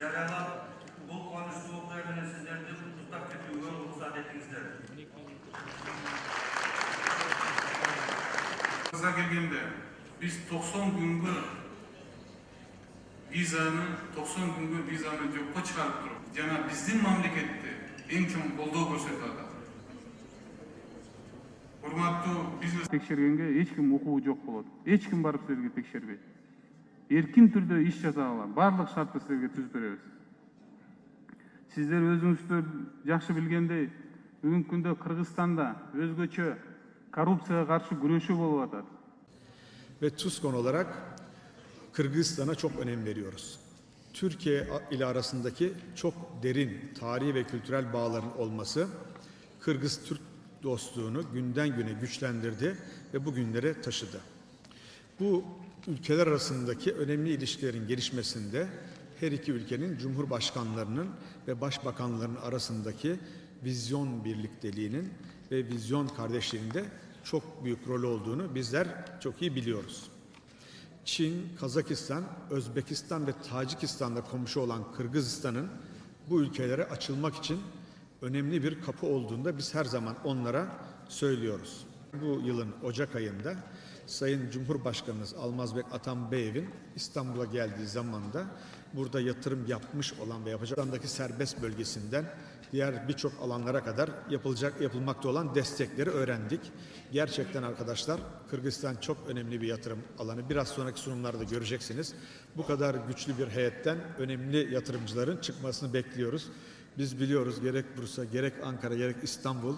жариялап бұл қуанышты оқиғаны сіздерді құттықтап кетуге рұқсат етіңіздер. Қызға келгенде біз 90 күнгі визаны 90 күнгі визаны жоққа шығарып тұрып жаңа біздің мемлекетте ең чоң қолдау көрсетіп жатыр құрметті бизнес тексергенге ешкім оқуы жоқ болады. Ешкім барып сіздерге тексербейді. силерге текшербейт эркин түрдө иш жасагыла баардык шартты силерге түзүп беребиз сиздер өзүңүздөр жакшы билгендей бүгүнкү күндө кыргызстанда өзгөчө коррупцияга каршы күрөшүү болуп атат Ve TUSKON olarak Kırgızistan'a çok önem veriyoruz. Türkiye ile arasındaki çok derin tarihi ve kültürel bağların olması Kırgız-Türk dostluğunu günden güne güçlendirdi ve bugünlere taşıdı. Bu ülkeler arasındaki önemli ilişkilerin gelişmesinde her iki ülkenin cumhurbaşkanlarının ve başbakanların arasındaki vizyon birlikteliğinin ve vizyon kardeşliğinde çok büyük rol olduğunu bizler çok iyi biliyoruz. Çin, Kazakistan, Özbekistan ve Tacikistan'da komşu olan Kırgızistan'ın bu ülkelere açılmak için önemli bir kapı olduğunda biz her zaman onlara söylüyoruz. Bu yılın Ocak ayında Sayın Cumhurbaşkanımız Almazbek Atambayev'in İstanbul'a geldiği zamanda burada yatırım yapmış olan ve yapacaklarındaki serbest bölgesinden diğer birçok alanlara kadar yapılacak yapılmakta olan destekleri öğrendik. Gerçekten arkadaşlar Kırgızistan çok önemli bir yatırım alanı. Biraz sonraki sunumlarda göreceksiniz. Bu kadar güçlü bir heyetten önemli yatırımcıların çıkmasını bekliyoruz. Biz biliyoruz gerek Bursa, gerek Ankara, gerek İstanbul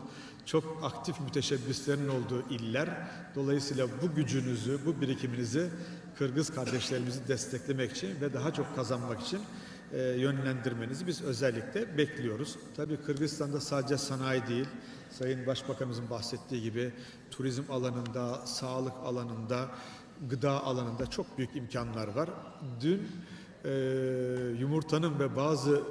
çok aktif müteşebbislerin olduğu iller. Dolayısıyla bu gücünüzü, bu birikiminizi Kırgız kardeşlerimizi desteklemek için ve daha çok kazanmak için e, yönlendirmenizi biz özellikle bekliyoruz. Tabii Kırgızistan'da sadece sanayi değil, Sayın Başbakanımızın bahsettiği gibi turizm alanında, sağlık alanında, gıda alanında çok büyük imkanlar var. Dün e, yumurtanın ve bazı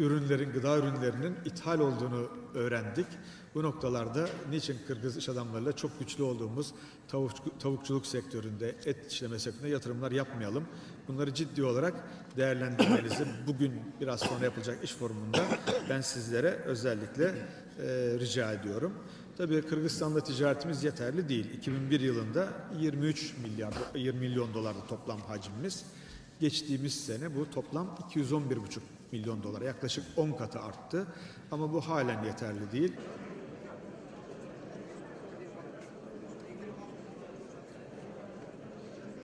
ürünlerin, gıda ürünlerinin ithal olduğunu öğrendik. Bu noktalarda niçin Kırgız iş adamlarıyla çok güçlü olduğumuz tavuk, tavukçuluk sektöründe, et işleme sektöründe yatırımlar yapmayalım. Bunları ciddi olarak değerlendirmenizi bugün biraz sonra yapılacak iş forumunda ben sizlere özellikle e, rica ediyorum. Tabii Kırgızistan'da ticaretimiz yeterli değil. 2001 yılında 23 milyar 20 milyon dolardı toplam hacmimiz. Geçtiğimiz sene bu toplam 211,5 milyon dolara yaklaşık 10 katı arttı. Ama bu halen yeterli değil.